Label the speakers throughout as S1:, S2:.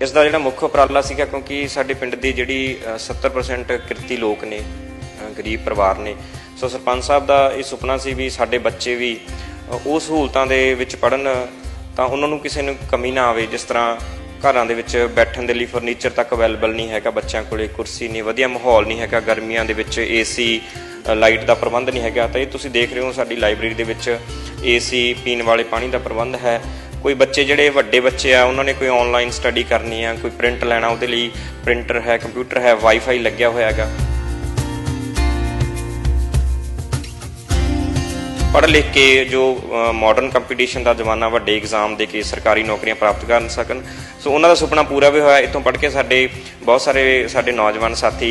S1: ਇਸ ਦਾ ਜਿਹੜਾ ਮੁੱਖ ਉਪਰਾਲਾ ਸੀਗਾ ਕਿਉਂਕਿ ਸਾਡੇ ਪਿੰਡ ਦੀ ਜਿਹੜੀ ਅ, 70% ਕਿਰਤੀ ਲੋਕ ਨੇ ਗਰੀਬ ਪਰਿਵਾਰ ਨੇ। ਸੋ ਸਰਪੰਚ ਸਾਹਿਬ ਦਾ ਇਹ ਸੁਪਨਾ ਸੀ ਵੀ ਸਾਡੇ ਬੱਚੇ ਵੀ ਉਹ ਸਹੂਲਤਾਂ ਦੇ ਵਿੱਚ ਪੜਨ ਤਾਂ ਉਹਨਾਂ ਨੂੰ ਕਿਸੇ ਨੂੰ ਕਮੀ ਨਾ ਆਵੇ ਜਿਸ ਤਰ੍ਹਾਂ ਘਰਾਂ ਦੇ ਵਿੱਚ ਬੈਠਣ ਦੇ ਲਈ ਫਰਨੀਚਰ ਤੱਕ ਅਵੇਲੇਬਲ ਨਹੀਂ ਹੈਗਾ ਬੱਚਿਆਂ ਕੋਲੇ ਕੁਰਸੀ ਨਹੀਂ ਵਧੀਆ ਮਾਹੌਲ ਨਹੀਂ ਹੈਗਾ ਗਰਮੀਆਂ ਦੇ ਵਿੱਚ ਏਸੀ ਲਾਈਟ ਦਾ ਪ੍ਰਬੰਧ ਨਹੀਂ ਹੈਗਾ। ਤਾਂ ਇਹ ਤੁਸੀਂ ਦੇਖ ਰਹੇ ਹੋ ਸਾਡੀ ਲਾਇਬ੍ਰੇਰੀ ਦੇ ਵਿੱਚ ਏਸੀ ਪੀਣ ਵਾਲੇ ਪਾਣੀ ਦਾ ਪ੍ਰਬੰਧ ਹੈ। ਕੋਈ ਬੱਚੇ ਜਿਹੜੇ ਵੱਡੇ ਬੱਚੇ ਆ, ਉਹਨਾਂ ਨੇ ਕੋਈ ਆਨਲਾਈਨ ਸਟੱਡੀ ਕਰਨੀ ਆ, ਕੋਈ ਪ੍ਰਿੰਟ ਲੈਣਾ, ਉਹਦੇ ਲਈ ਪ੍ਰਿੰਟਰ ਹੈ ਕੰਪਿਊਟਰ ਹੈ ਵਾਈਫਾਈ ਲੱਗਿਆ ਹੋਇਆ ਹੈਗਾ। ਪੜ੍ਹ ਲਿਖ ਕੇ ਜੋ ਮਾਡਰਨ ਕੰਪੀਟੀਸ਼ਨ ਦਾ ਜ਼ਮਾਨਾ ਵੱਡੇ ਐਗਜ਼ਾਮ ਦੇ ਕੇ ਸਰਕਾਰੀ ਨੌਕਰੀਆਂ ਪ੍ਰਾਪਤ ਕਰ ਸਕਣ। ਸੋ ਉਹਨਾਂ ਦਾ ਸੁਪਨਾ ਪੂਰਾ ਵੀ ਹੋਇਆ। ਇੱਥੋਂ ਪੜ੍ਹ ਕੇ ਸਾਡੇ ਬਹੁਤ ਸਾਰੇ ਸਾਡੇ ਨੌਜਵਾਨ ਸਾਥੀ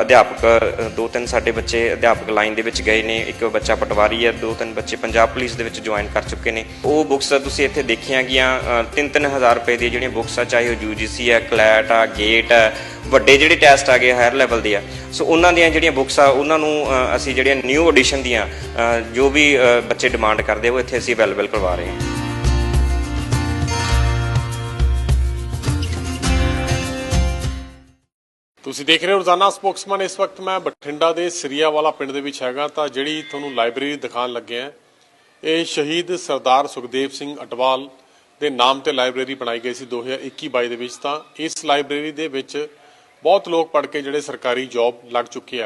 S1: ਅਧਿਆਪਕ ਦੋ ਤਿੰਨ ਸਾਡੇ ਬੱਚੇ ਅਧਿਆਪਕ ਲਾਈਨ ਦੇ ਵਿੱਚ ਗਏ ਨੇ। ਇੱਕ ਬੱਚਾ ਪਟਵਾਰੀ ਹੈ, ਦੋ ਤਿੰਨ ਬੱਚੇ ਪੰਜਾਬ ਪੁਲਿਸ ਦੇ ਵਿੱਚ ਜੁਆਇਨ ਕਰ ਚੁੱਕੇ ਨੇ। ਉਹ ਬੁੱਕਸ ਤੁਸੀਂ ਇੱਥੇ ਦੇਖੀਆਂ ਗਈਆਂ 3-3000 ਰੁਪਏ ਦੀਆਂ ਜਿਹੜੀਆਂ ਬੁੱਕਸ ਆ, ਚਾਹੇ ਉਹ ਯੂਜੀਸੀ ਹੈ ਕਲੈਟ ਆ ਗੇਟ ਹੈ ਵੱਡੇ ਜਿਹੜੇ ਟੈਸਟ ਆ ਗਏ ਹਾਇਰ ਲੈਵਲ ਦੇ ਆ। ਸੋ ਉਹਨਾਂ ਦੀਆਂ ਜਿਹੜੀਆਂ ਬੁੱਕਸ ਆ, ਉਹਨਾਂ ਨੂੰ ਅਸੀਂ ਜਿਹੜੀਆਂ ਨਿਊ ਐਡੀਸ਼ਨ ਦੀਆਂ ਜੋ ਵੀ ਬੱਚੇ ਡਿਮਾਂਡ ਕਰਦੇ ਉਹ ਇੱਥੇ ਅਸੀਂ ਅਵੇਲੇਬਲ ਕਰਵਾ ਰਹੇ ਹਾਂ।
S2: ਤੁਸੀਂ ਦੇਖ ਰਹੇ ਹੋ ਰੋਜ਼ਾਨਾ ਸਪੋਕਸਮੈਨ, ਇਸ ਵਕਤ ਮੈਂ ਬਠਿੰਡਾ ਦੇ ਸਰੀਆਵਾਲਾ ਪਿੰਡ ਦੇ ਵਿੱਚ ਹੈਗਾ ਤਾਂ ਜਿਹੜੀ ਤੁਹਾਨੂੰ ਲਾਇਬ੍ਰੇਰੀ ਦਿਖਾਉਣ ਲੱਗੇ ਆ ਇਹ ਸ਼ਹੀਦ ਸਰਦਾਰ ਸੁਖਦੇਵ ਸਿੰਘ ਅਟਵਾਲ ਦੇ ਨਾਮ ਤੇ ਲਾਇਬ੍ਰੇਰੀ ਬਣਾਈ ਗਈ ਸੀ 2021-22 ਦੇ ਵਿੱਚ ਤਾਂ ਇਸ ਲਾਇਬ੍ਰੇਰੀ ਦੇ ਵਿੱਚ ਬਹੁਤ ਲੋਕ ਪੜ੍ਹ ਕੇ ਜਿਹੜੇ ਸਰਕਾਰੀ ਜੌਬ ਲੱਗ ਚੁੱਕੇ ਆ।